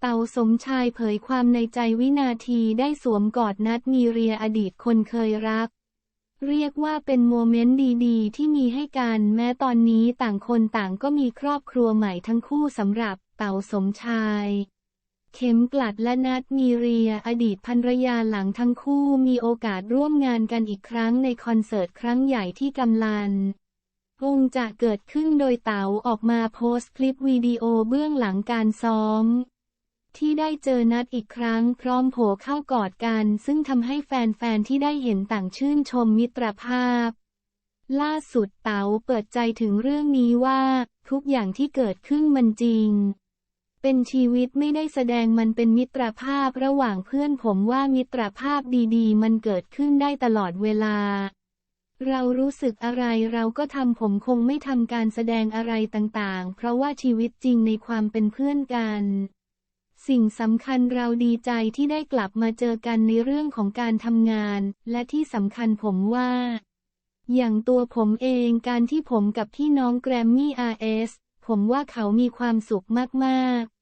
เต่าสมชายเผยความในใจวินาทีได้สวมกอดนัดมีเรียอดีตคนเคยรัก เรียกว่าเป็นโมเมนต์ดีๆ ที่มีให้กันแม้ตอนนี้ต่างคนต่างก็มีครอบครัวใหม่ทั้งคู่สำหรับเต่าสมชาย เข็มกลัดและนัดมีเรียอดีตภรรยาหลังทั้งคู่มีโอกาสร่วมงานกันอีกครั้งในคอนเสิร์ตครั้งใหญ่ที่กำลันคงจะเกิดขึ้นโดยเต๋าออกมาโพสต์คลิปวิดีโอเบื้องหลังการซ้อม ที่ได้เจอนัดอีกครั้งพร้อมโผเข้ากอดกัน ซึ่งทำให้แฟนๆที่ได้เห็นต่างชื่นชมมิตรภาพ ล่าสุดเต๋าเปิดใจถึงเรื่องนี้ว่า ทุกอย่างที่เกิดขึ้นมันจริง เป็นชีวิตไม่ได้แสดงมันเป็นมิตรภาพระหว่างเพื่อนผมว่ามิตรภาพดีๆ มันเกิดขึ้นได้ตลอดเวลาเรารู้สึกอะไรเราก็ทำผมคงไม่ทำการแสดงอะไรต่างๆ เพราะว่าชีวิตจริงในความเป็นเพื่อนกัน สิ่งสำคัญเราดีใจที่ได้กลับมาเจอกันในเรื่องของการทำงาน และที่สำคัญผมว่า อย่างตัวผมเองการที่ผมกับพี่น้องแกรมมี่ RS ผมว่าเขามีความสุขมาก ๆ